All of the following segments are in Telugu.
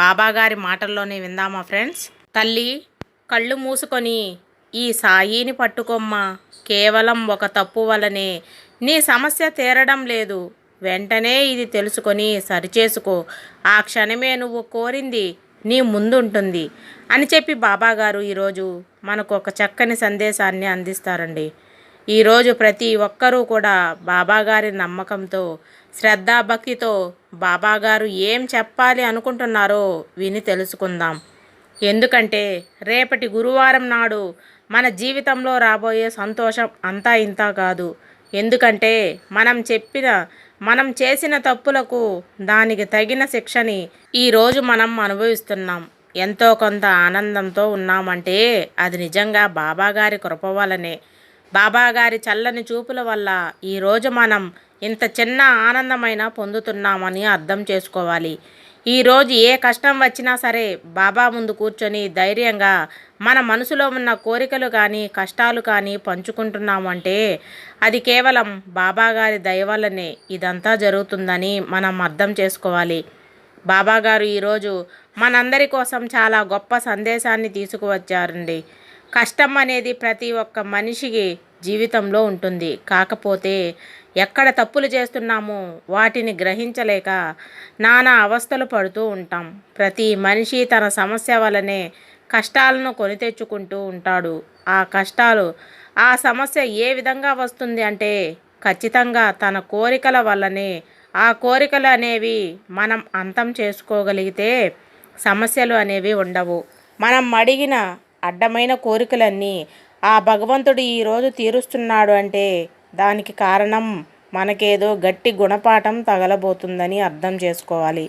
బాబాగారి మాటల్లోనే విందామా ఫ్రెండ్స్? తల్లి కళ్ళు మూసుకొని ఈ సాయిని పట్టుకోమ్మా. కేవలం ఒక తప్పు వలనే నీ సమస్య తీరడం లేదు. వెంటనే ఇది తెలుసుకొని సరిచేసుకో. ఆ క్షణమే నువ్వు కోరింది నీ ముందుంటుంది అని చెప్పి బాబాగారు ఈరోజు మనకు ఒక చక్కని సందేశాన్ని అందిస్తారండి. ఈరోజు ప్రతి ఒక్కరూ కూడా బాబాగారి నమ్మకంతో శ్రద్ధాభక్తితో బాబాగారు ఏం చెప్పాలి అనుకుంటున్నారో విని తెలుసుకుందాం. ఎందుకంటే రేపటి గురువారం నాడు మన జీవితంలో రాబోయే సంతోషం అంతా ఇంత కాదు. ఎందుకంటే మనం చెప్పిన మనం చేసిన తప్పులకు దానికి తగిన శిక్షని ఈరోజు మనం అనుభవిస్తున్నాం. ఎంతో కొంత ఆనందంతో ఉన్నామంటే అది నిజంగా బాబాగారి కృప వలనే. బాబాగారి చల్లని చూపుల వల్ల ఈరోజు మనం ఇంత చిన్న ఆనందమైన పొందుతున్నామని అర్థం చేసుకోవాలి. ఈరోజు ఏ కష్టం వచ్చినా సరే బాబా ముందు కూర్చొని ధైర్యంగా మన మనసులో ఉన్న కోరికలు కానీ కష్టాలు కానీ పంచుకుంటున్నామంటే అది కేవలం బాబాగారి దయ వల్లనే ఇదంతా జరుగుతుందని మనం అర్థం చేసుకోవాలి. బాబాగారు ఈరోజు మనందరి కోసం చాలా గొప్ప సందేశాన్ని తీసుకువచ్చారండి. కష్టం అనేది ప్రతి ఒక్క మనిషికి జీవితంలో ఉంటుంది. కాకపోతే ఎక్కడ తప్పులు చేస్తున్నామో వాటిని గ్రహించలేక నానా అవస్థలు పడుతూ ఉంటాం. ప్రతి మనిషి తన సమస్య వలనే కష్టాలను కొని తెచ్చుకుంటూ ఉంటాడు. ఆ కష్టాలు ఆ సమస్య ఏ విధంగా వస్తుంది అంటే ఖచ్చితంగా తన కోరికల వల్లనే. ఆ కోరికలు అనేవి మనం అంతం చేసుకోగలిగితే సమస్యలు అనేవి ఉండవు. మనం అడిగిన అడ్డమైన కోరికలన్నీ ఆ భగవంతుడు ఈరోజు తీరుస్తున్నాడు అంటే దానికి కారణం మనకేదో గట్టి గుణపాఠం తగలబోతుందని అర్థం చేసుకోవాలి.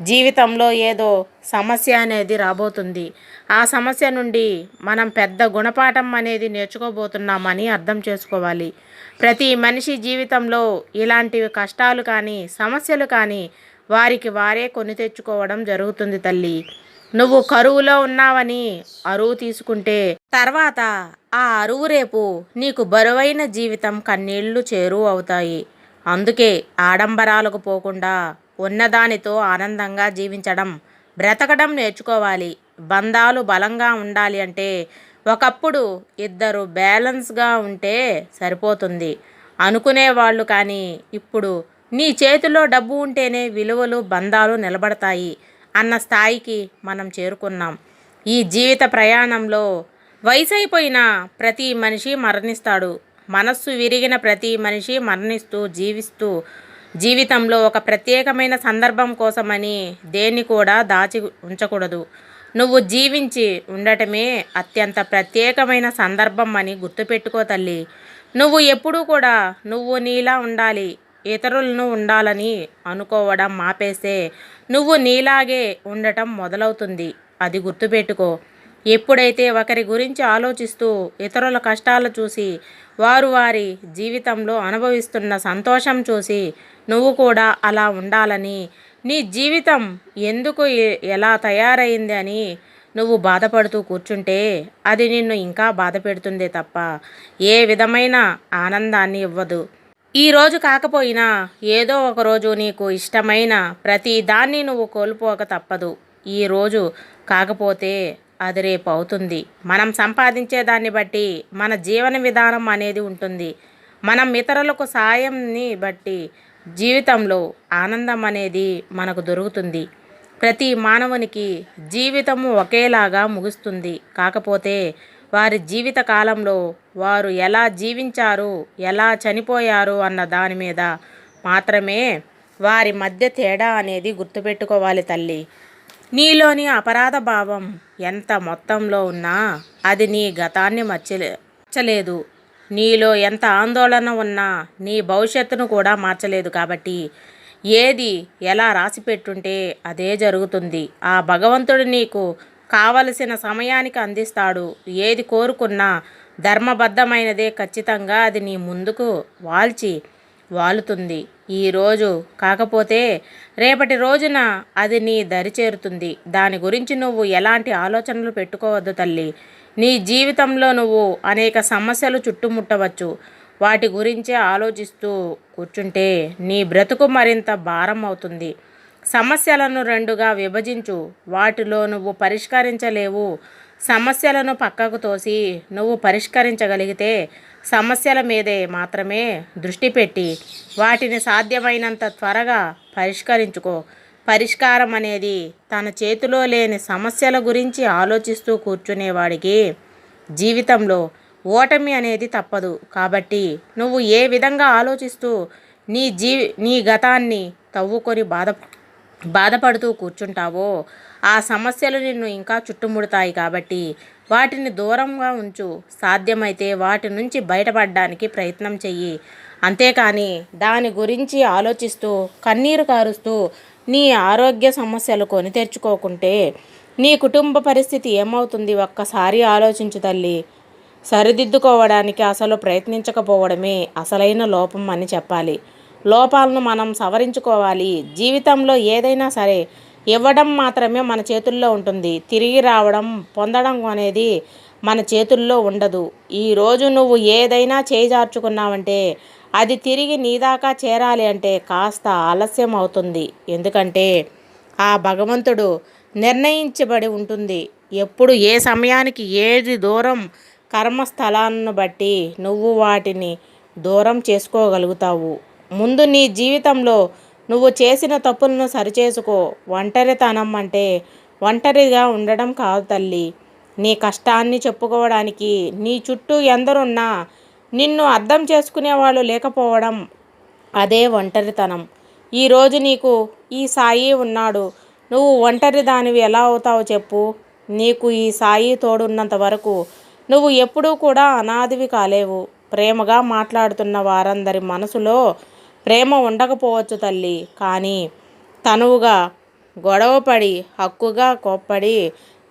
జీవితంలో ఏదో సమస్య అనేది రాబోతుంది. ఆ సమస్య నుండి మనం పెద్ద గుణపాఠం అనేది నేర్చుకోబోతున్నామని అర్థం చేసుకోవాలి. ప్రతి మనిషి జీవితంలో ఇలాంటివి కష్టాలు కానీ సమస్యలు కానీ వారికి వారే కొని తెచ్చుకోవడం జరుగుతుంది తల్లి. నువ్వు కరువులో ఉన్నావని అరువు తీసుకుంటే తర్వాత ఆ అరువు రేపు నీకు బరువైన జీవితం కన్నీళ్ళు చేరువు అవుతాయి. అందుకే ఆడంబరాలకు పోకుండా ఉన్నదానితో ఆనందంగా జీవించడం బ్రతకడం నేర్చుకోవాలి. బంధాలు బలంగా ఉండాలి అంటే ఒకప్పుడు ఇద్దరు బ్యాలెన్స్గా ఉంటే సరిపోతుంది. అనుకునేవాళ్ళు కానీ ఇప్పుడు నీ చేతిలో డబ్బు ఉంటేనే విలువలు బంధాలు నిలబడతాయి. అన్న స్థాయికి మనం చేరుకున్నాం. ఈ జీవిత ప్రయాణంలో వయసైపోయిన ప్రతి మనిషి మరణిస్తాడు. మనస్సు విరిగిన ప్రతి మనిషి మరణిస్తూ జీవిస్తూ జీవితంలో ఒక ప్రత్యేకమైన సందర్భం కోసమని దేన్ని కూడా దాచి ఉంచకూడదు. నువ్వు జీవించి ఉండటమే అత్యంత ప్రత్యేకమైన సందర్భం అని గుర్తుపెట్టుకో తల్లి. నువ్వు ఎప్పుడూ కూడా నువ్వు నీలా ఉండాలి. ఇతరులను ఉండాలని అనుకోవడం మాపేస్తే నువ్వు నీలాగే ఉండటం మొదలవుతుంది. అది గుర్తుపెట్టుకో. ఎప్పుడైతే ఒకరి గురించి ఆలోచిస్తూ ఇతరుల కష్టాలు చూసి వారు వారి జీవితంలో అనుభవిస్తున్న సంతోషం చూసి నువ్వు కూడా అలా ఉండాలని నీ జీవితం ఎందుకు ఎలా తయారైంది అని నువ్వు బాధపడుతూ కూర్చుంటే అది నిన్ను ఇంకా బాధ పెడుతుందే తప్ప ఏ విధమైన ఆనందాన్ని ఇవ్వదు. ఈరోజు కాకపోయినా ఏదో ఒకరోజు నీకు ఇష్టమైన ప్రతి దాన్ని నువ్వు కోల్పోక తప్పదు. ఈరోజు కాకపోతే అది రేపు అవుతుంది. మనం సంపాదించే దాన్ని బట్టి మన జీవన విధానం అనేది ఉంటుంది. మనం ఇతరులకు సాయంని బట్టి జీవితంలో ఆనందం అనేది మనకు దొరుకుతుంది. ప్రతి మానవునికి జీవితము ఒకేలాగా ముగుస్తుంది. కాకపోతే వారి జీవిత కాలంలో వారు ఎలా జీవించారు ఎలా చనిపోయారు అన్న దాని మీద మాత్రమే వారి మధ్య తేడా అనేది గుర్తుపెట్టుకోవాలి తల్లి. నీలోని అపరాధ భావం ఎంత మొత్తంలో ఉన్నా అది నీ గతాన్ని మర్చలే మార్చలేదు నీలో ఎంత ఆందోళన ఉన్నా నీ భవిష్యత్తును కూడా మార్చలేదు కాబట్టి ఏది ఎలా రాసి పెట్టుంటే అదే జరుగుతుంది. ఆ భగవంతుడు నీకు కావలసిన సమయానికి అందిస్తాడు. ఏది కోరుకున్నా ధర్మబద్ధమైనదే ఖచ్చితంగా అది నీ ముందుకు వాల్చి వాలుతుంది. ఈరోజు కాకపోతే రేపటి రోజున అది నీ దరి చేరుతుంది. దాని గురించి నువ్వు ఎలాంటి ఆలోచనలు పెట్టుకోవద్దు తల్లి. నీ జీవితంలో నువ్వు అనేక సమస్యలు చుట్టుముట్టవచ్చు. వాటి గురించే ఆలోచిస్తూ కూర్చుంటే నీ బ్రతుకు మరింత భారం అవుతుంది. సమస్యలను రెండుగా విభజించు. వాటిలో నువ్వు పరిష్కరించలేవు. సమస్యలను పక్కకు తోసి నువ్వు పరిష్కరించగలిగితే సమస్యల మీదే మాత్రమే దృష్టి పెట్టి వాటిని సాధ్యమైనంత త్వరగా పరిష్కరించుకో. పరిష్కారం అనేది తన చేతిలో లేని సమస్యల గురించి ఆలోచిస్తూ కూర్చునేవాడికి జీవితంలో ఓటమి అనేది తప్పదు. కాబట్టి నువ్వు ఏ విధంగా ఆలోచిస్తూ నీ జీ నీ గతాన్ని తవ్వుకొని బాధ బాధపడుతూ కూర్చుంటావో ఆ సమస్యలు నిన్ను ఇంకా చుట్టుముడతాయి కాబట్టి వాటిని దూరంగా ఉంచు. సాధ్యమైతే వాటి నుంచి బయటపడడానికి ప్రయత్నం చెయ్యి. అంతేకాని దాని గురించి ఆలోచిస్తూ కన్నీరు కారుస్తూ నీ ఆరోగ్య సమస్యలు కొని తెచ్చుకోకుంటే నీ కుటుంబ పరిస్థితి ఏమవుతుంది ఒక్కసారి ఆలోచించు తల్లి. సరిదిద్దుకోవడానికి అసలు ప్రయత్నించకపోవడమే అసలైన లోపం అని చెప్పాలి. లోపాలను మనం సవరించుకోవాలి. జీవితంలో ఏదైనా సరే ఇవ్వడం మాత్రమే మన చేతుల్లో ఉంటుంది. తిరిగి రావడం పొందడం అనేది మన చేతుల్లో ఉండదు. ఈరోజు నువ్వు ఏదైనా చేజార్చుకున్నావంటే అది తిరిగి నీ దాకా చేరాలి అంటే కాస్త ఆలస్యం అవుతుంది. ఎందుకంటే ఆ భగవంతుడు నిర్ణయించబడి ఉంటుంది. ఎప్పుడు ఏ సమయానికి ఏది దూరం కర్మస్థలాన్ని బట్టి నువ్వు వాటిని దూరం చేసుకోగలుగుతావు. ముందు నీ జీవితంలో నువ్వు చేసిన తప్పులను సరిచేసుకో. ఒంటరితనం అంటే ఒంటరిగా ఉండడం కాదు తల్లి. నీ కష్టాన్ని చెప్పుకోవడానికి నీ చుట్టూ ఎందరున్నా నిన్ను అర్థం చేసుకునేవాళ్ళు లేకపోవడం అదే ఒంటరితనం. ఈరోజు నీకు ఈ సాయి ఉన్నాడు. నువ్వు ఒంటరి దానివి ఎలా అవుతావో చెప్పు. నీకు ఈ సాయి తోడున్నంత వరకు నువ్వు ఎప్పుడూ కూడా అనాదివి కాలేవు. ప్రేమగా మాట్లాడుతున్న వారందరి మనసులో ప్రేమ ఉండకపోవచ్చు తల్లి. కానీ తనువుగా గొడవపడి హక్కుగా కోప్పడి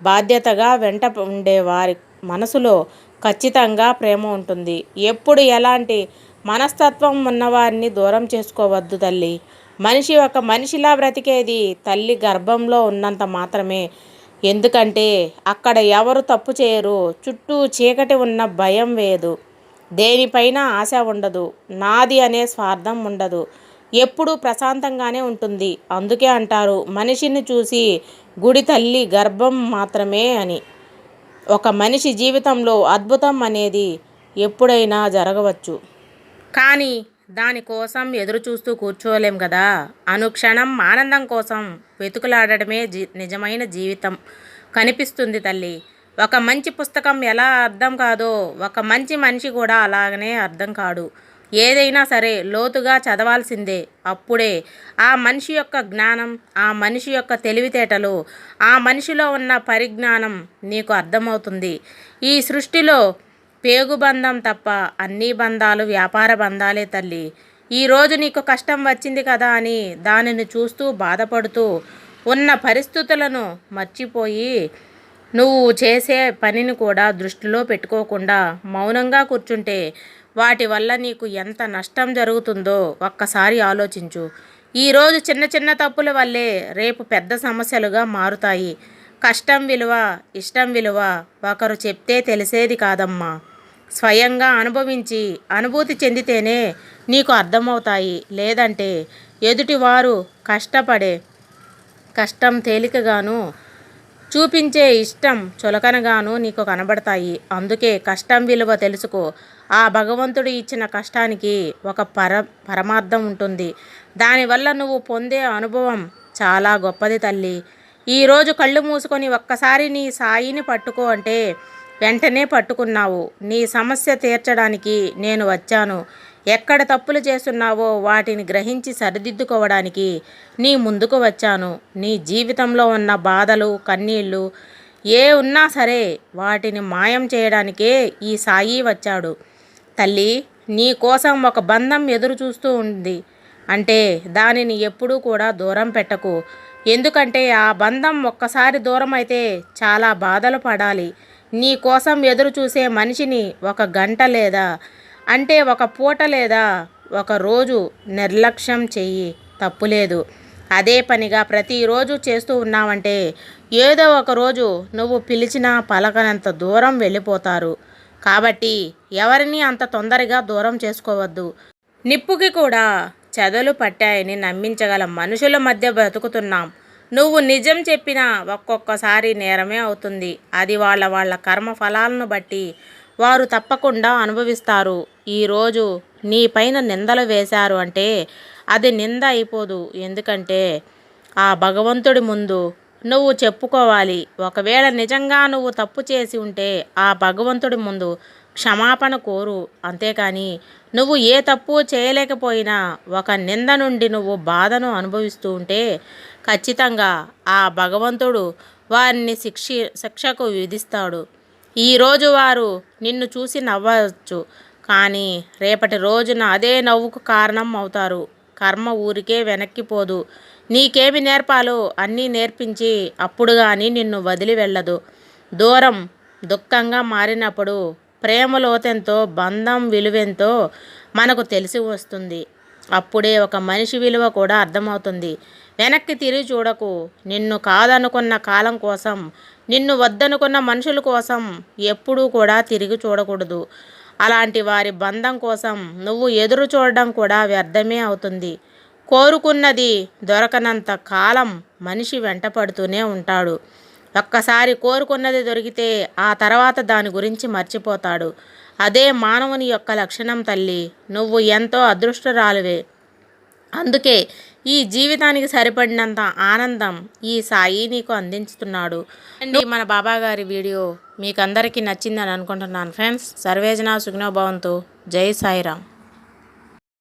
బాధ్యతగా వెంట ఉండే వారి మనసులో ఖచ్చితంగా ప్రేమ ఉంటుంది. ఎప్పుడు ఎలాంటి మనస్తత్వం ఉన్నవారిని దూరం చేసుకోవద్దు తల్లి. మనిషి ఒక మనిషిలా బ్రతికేది తల్లి గర్భంలో ఉన్నంత మాత్రమే. ఎందుకంటే అక్కడ ఎవరు తప్పు చేయరు చుట్టూ చీకటి ఉన్న భయం వేదు. దేనిపైన ఆశ ఉండదు. నాది అనే స్వార్థం ఉండదు. ఎప్పుడూ ప్రశాంతంగానే ఉంటుంది. అందుకే అంటారు మనిషిని చూసి గుడి తల్లి గర్భం మాత్రమే అని. ఒక మనిషి జీవితంలో అద్భుతం అనేది ఎప్పుడైనా జరగవచ్చు. కానీ దానికోసం ఎదురు చూస్తూ కూర్చోలేం కదా? అనుక్షణం ఆనందం కోసం వెతుకులాడటమే జీ నిజమైన జీవితం. కనిపిస్తుంది తల్లి. ఒక మంచి పుస్తకం ఎలా అర్థం కాదో ఒక మంచి మనిషి కూడా అలాగనే అర్థం కాడు. ఏదైనా సరే లోతుగా చదవాల్సిందే. అప్పుడే ఆ మనిషి యొక్క జ్ఞానం ఆ మనిషి యొక్క తెలివితేటలు ఆ మనిషిలో ఉన్న పరిజ్ఞానం నీకు అర్థమవుతుంది. ఈ సృష్టిలో పేగుబంధం తప్ప అన్ని బంధాలు వ్యాపార బంధాలే తల్లి. ఈరోజు నీకు కష్టం వచ్చింది కదా అని దానిని చూస్తూ బాధపడుతూ ఉన్న పరిస్థితులను మర్చిపోయి నువ్వు చేసే పనిని కూడా దృష్టిలో పెట్టుకోకుండా మౌనంగా కూర్చుంటే వాటి వల్ల నీకు ఎంత నష్టం జరుగుతుందో ఒక్కసారి ఆలోచించు. ఈరోజు చిన్న చిన్న తప్పుల వల్లే రేపు పెద్ద సమస్యలుగా మారుతాయి. కష్టం విలువ ఇష్టం విలువ ఒకరు చెప్తే తెలిసేది కాదమ్మా. స్వయంగా అనుభవించి అనుభూతి చెందితేనే నీకు అర్థమవుతాయి. లేదంటే ఎదుటివారు కష్టపడే కష్టం తేలికగాను చూపించే ఇష్టం చులకనగాను నీకు కనబడతాయి. అందుకే కష్టం విలువ తెలుసుకో. ఆ భగవంతుడు ఇచ్చిన కష్టానికి ఒక పర పరమార్థం ఉంటుంది. దానివల్ల నువ్వు పొందే అనుభవం చాలా గొప్పది తల్లి. ఈరోజు కళ్ళు మూసుకొని ఒక్కసారి నీ సాయిని పట్టుకో అంటే వెంటనే పట్టుకున్నావు. నీ సమస్య తీర్చడానికి నేను వచ్చాను. ఎక్కడ తప్పులు చేస్తున్నావో వాటిని గ్రహించి సరిదిద్దుకోవడానికి నీ ముందుకు వచ్చాను. నీ జీవితంలో ఉన్న బాధలు కన్నీళ్ళు ఏ ఉన్నా సరే వాటిని మాయం చేయడానికే ఈ సాయి వచ్చాడు. తల్లి నీ కోసం ఒక బంధం ఎదురు చూస్తూ ఉంది. అంటే దానిని ఎప్పుడూ కూడా దూరం పెట్టకు. ఎందుకంటే ఆ బంధం ఒక్కసారి దూరం అయితే చాలా బాధలు పడాలి. నీ కోసం ఎదురు చూసే మనిషిని ఒక గంట లేదా అంటే ఒక పూట లేదా ఒక రోజు నిర్లక్ష్యం చెయ్యి తప్పులేదు అదే పనిగా ప్రతిరోజు చేస్తూ ఉన్నావంటే ఏదో ఒక రోజు నువ్వు పిలిచినా పలకనంత దూరం వెళ్ళిపోతారు. కాబట్టి ఎవరిని అంత తొందరగా దూరం చేసుకోవద్దు. నిప్పుకి కూడా చెదలు పట్టాయని నమ్మించగల మనుషుల మధ్య బ్రతుకుతున్నాం. నువ్వు నిజం చెప్పినా ఒక్కొక్కసారి నేరమే అవుతుంది. అది వాళ్ళ వాళ్ళ కర్మ ఫలాలను బట్టి వారు తప్పకుండా అనుభవిస్తారు. ఈరోజు నీ పైన నిందలు వేశారు అంటే అది నింద అయిపోదు. ఎందుకంటే ఆ భగవంతుడి ముందు నువ్వు చెప్పుకోవాలి. ఒకవేళ నిజంగా నువ్వు తప్పు చేసి ఉంటే ఆ భగవంతుడి ముందు క్షమాపణ కోరు. అంతేకాని నువ్వు ఏ తప్పు చేయలేకపోయినా ఒక నింద నుండి నువ్వు బాధను అనుభవిస్తూ ఉంటే ఖచ్చితంగా ఆ భగవంతుడు వారిని శిక్షి శిక్షకు విధిస్తాడు. ఈరోజు వారు నిన్ను చూసి నవ్వచ్చు. కానీ రేపటి రోజున అదే నవ్వుకు కారణం అవుతారు. కర్మ ఊరికే వెనక్కిపోదు నీకేమి నేర్పాలో అన్నీ నేర్పించి అప్పుడు కానీ నిన్ను వదిలి వెళ్ళదు. దూరం దుఃఖంగా మారినప్పుడు ప్రేమ లోతెంతో బంధం విలువెంతో మనకు తెలిసి వస్తుంది. అప్పుడే ఒక మనిషి విలువ కూడా అర్థమవుతుంది. వెనక్కి తిరిగి చూడకు. నిన్ను కాదనుకున్న కాలం కోసం నిన్ను వద్దనుకున్న మనుషుల కోసం ఎప్పుడూ కూడా తిరిగి చూడకూడదు. అలాంటి వారి బంధం కోసం నువ్వు ఎదురు చూడడం కూడా వ్యర్థమే అవుతుంది. కోరుకున్నది దొరకనంత కాలం మనిషి వెంటపడుతూనే ఉంటాడు. ఒక్కసారి కోరుకున్నది దొరికితే ఆ తర్వాత దాని గురించి మర్చిపోతాడు. అదే మానవుని యొక్క లక్షణం తల్లి. నువ్వు ఎంతో అదృష్టరాలువే. అందుకే ఈ జీవితానికి సరిపడినంత ఆనందం ఈ సాయి నీకు అందించుతున్నాడు. అండి మన బాబా గారి వీడియో మీకు అందరికీ నచ్చిందని అనుకుంటున్నాను ఫ్రెండ్స్. సర్వేజన సుగ్నోభవంతు. జై సాయిరామ్.